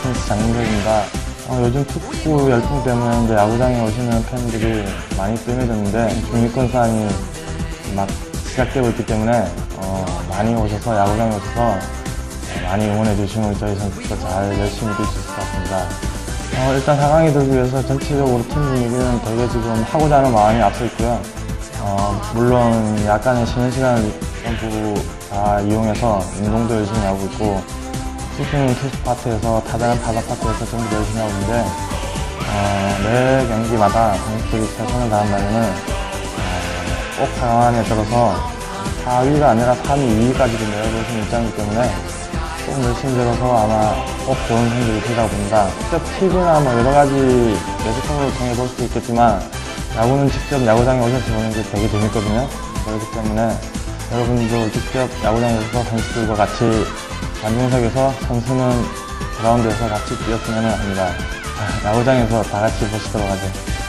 테니스 장민석입니다. 어, 요즘 축구 열풍 때문에 야구장에 오시는 팬들이 많이 뜸해졌는데 중위권 싸움이 막 시작되고 있기 때문에 어, 많이 오셔서 야구장에 오셔서 어, 많이 응원해 주시면 저희 선수가 잘 열심히 뛸 수 있을 것 같습니다. 어, 일단 4강에 들기 위해서 전체적으로 팀 분위기는 되게 지금 하고자 하는 마음이 앞서 있고요. 어, 물론 약간의 쉬는 시간을 전부 다 이용해서 운동도 열심히 하고 있고 투수는 투수 파트에서 타자는 타자 파트에서 전부 열심히 하고 있는데 어, 매 경기마다 선수들이 최선을 다한다면은 어, 꼭 4강 안에 들어서 4위가 아니라 3위, 2위까지도 내려볼 수 있는 입장이기 때문에 꼭 열심히 들어서 아마 꼭 좋은 성적을 거리다 봅니다. 직접 TV나 뭐 여러 가지 매스컴으로 통해 볼 수도 있겠지만 야구는 직접 야구장에 오셔서 보는 게 되게 재밌거든요. 그렇기 때문에 여러분도 직접 야구장에 오셔서 선수들과 같이 관중석에서 선수는 그라운드에서 같이 뛰었으면 합니다. 야구장에서 다 같이 보시도록 하죠.